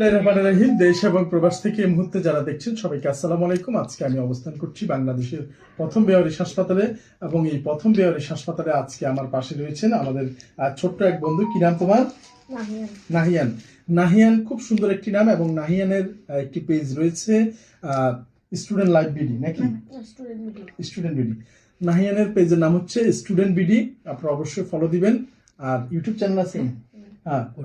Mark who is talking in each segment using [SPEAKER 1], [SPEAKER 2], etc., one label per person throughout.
[SPEAKER 1] রহমান রাহিম দেশ এবং প্রবাস থেকে এই মুহূর্তে যারা দেখছেন সবাইকে আসসালামু আলাইকুম। আজকে আমি অবস্থান করছি বাংলাদেশের প্রথম বেয়ারিশ হাসপাতালে এবং এই প্রথম বেয়ারিশ হাসপাতালে আজকে আমার পাশে রয়েছেন আমাদের ছোট্ট এক বন্ধু। কি নাম তোমার? নাহিয়ান। নাহিয়ান। খুব সুন্দর একটি নাম এবং নাহিয়ানের একটি পেজ রয়েছে স্টুডেন্ট লাইফ বিডি নাকি?
[SPEAKER 2] স্টুডেন্ট
[SPEAKER 1] বিডি নাহিয়ানের পেজের নাম হচ্ছে স্টুডেন্ট বিডি আপনারা অবশ্যই ফলো দিবেন। আর ইউটিউব চ্যানেল আছে?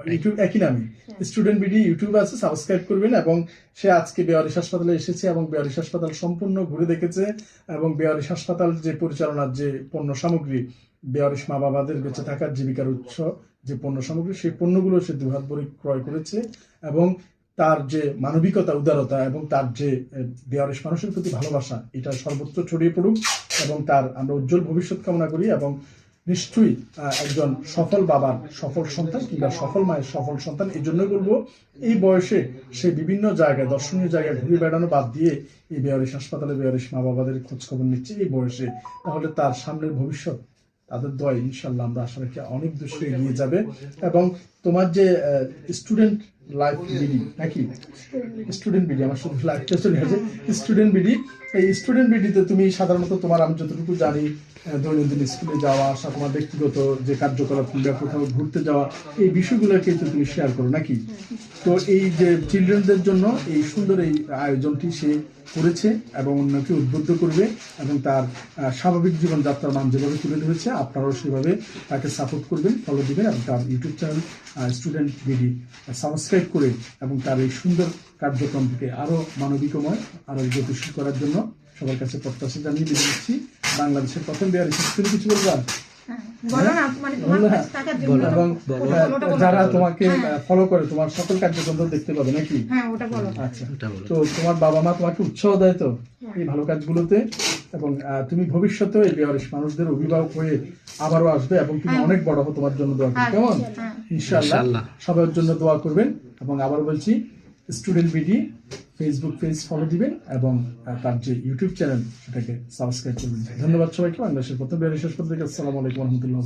[SPEAKER 1] ইউটিউব একই নামে স্টুডেন্ট বিডি ইউটিউব আছে সাবস্ক্রাইব করবেন এবং সে আজকে বেয়ারিশ হাসপাতালে এসেছে এবং বেয়ারিশ হাসপাতাল সম্পূর্ণ ঘুরে দেখেছে এবং বেয়ারিশ হাসপাতাল যে পরিচালনার যে পণ্য সামগ্রী বেয়ারিশ মা বাবাদের বেঁচে থাকার জীবিকার উৎস যে পণ্য সামগ্রী সেই পণ্যগুলো সে দুহাত ভরে ক্রয় করেছে এবং তার যে মানবিকতা উদারতা এবং তার যে বেয়ারিশ মানুষের প্রতি ভালোবাসা এটা সর্বত্র ছড়িয়ে পড়ুক এবং তার আমরা উজ্জ্বল ভবিষ্যৎ কামনা করি এবং নিশ্চয়ই একজন সফল বাবার সফল সন্তান কিংবা সফল মায়ের সফল সন্তান, এই জন্যই বলব, এই বয়সে সে বিভিন্ন জায়গায়, দর্শনীয় জায়গায় ঘুরে বেড়ানো বাদ দিয়ে এই বেয়ারিশ হাসপাতালে বেয়ারিশ মা বাবাদের খোঁজখবর নিচ্ছে এই বয়সে, তাহলে তার সামনের ভবিষ্যৎ, তাদের দয় ইনশাল্লাহ আমরা আশা রাখি অনেক দূর এগিয়ে যাবে এবং তোমার যে স্টুডেন্ট লাইফ বিডি, নাকি? স্টুডেন্ট বিডি, আমার শুধু লাইফটা চলে স্টুডেন্ট বিডি, এই স্টুডেন্ট বিডিতে তুমি সাধারণত তোমার আমি যতটুকু জানি দৈনন্দিন স্কুলে যাওয়া, আসা, তোমার ব্যক্তিগত যে কার্যকলাপ কিংবা কোথাও ঘুরতে যাওয়া, এই তুমি শেয়ার করো, নাকি? তো এই যে চিলড্রেনদের জন্য এই সুন্দর এই আয়োজনটি সে করেছে এবং অন্যকে উদ্বুদ্ধ করবে এবং তার স্বাভাবিক জীবনযাত্রার মান যেভাবে তুলে ধরেছে, আপনারাও সেভাবে তাকে সাপোর্ট করবেন ফলো দিবেন এবং তার YouTube channel student BD subscribe করে এবং তার এই সুন্দর কার্যক্রমটিকে আরও মানবিকময় আরও গতিশীল করার জন্য সবার কাছে প্রত্যাশা জানিয়ে বিদায় নিচ্ছি। বাংলাদেশের প্রথম বিহার তুমি কিছু বলবা
[SPEAKER 2] বলো না মানে।
[SPEAKER 1] যারা তোমাকে
[SPEAKER 2] হ্যাঁ।
[SPEAKER 1] ফলো করে তোমার সকল কার্যক্রম দেখতে পাবে নাকি?
[SPEAKER 2] হ্যাঁ ওটা বলো।
[SPEAKER 1] আচ্ছা। তো তোমার বাবা মা তোমাকে উৎসাহ দেয় তো এই ভালো কাজগুলোতে? এবং তুমি ভবিষ্যতে এই বেয়ারিশ মানুষদের অভিভাবক হয়ে আবারও আসবে এবং তুমি
[SPEAKER 2] হ্যাঁ।
[SPEAKER 1] অনেক বড় হো তোমার জন্য দোয়া করি
[SPEAKER 2] হ্যাঁ,
[SPEAKER 1] কেমন। ইনশাআল্লাহ সবার জন্য দোয়া করবেন এবং আবার বলছি student BD Facebook page follow দিবেন এবং তার যে ইউটিউব চ্যানেল সেটাকে সাবস্ক্রাইব করবেন। ধন্যবাদ সবাইকে। বাংলাদেশের প্রথম বেয়ারিশ হাসপাতাল থেকে আসসালামু আলাইকুম রহমতুল্লাহ।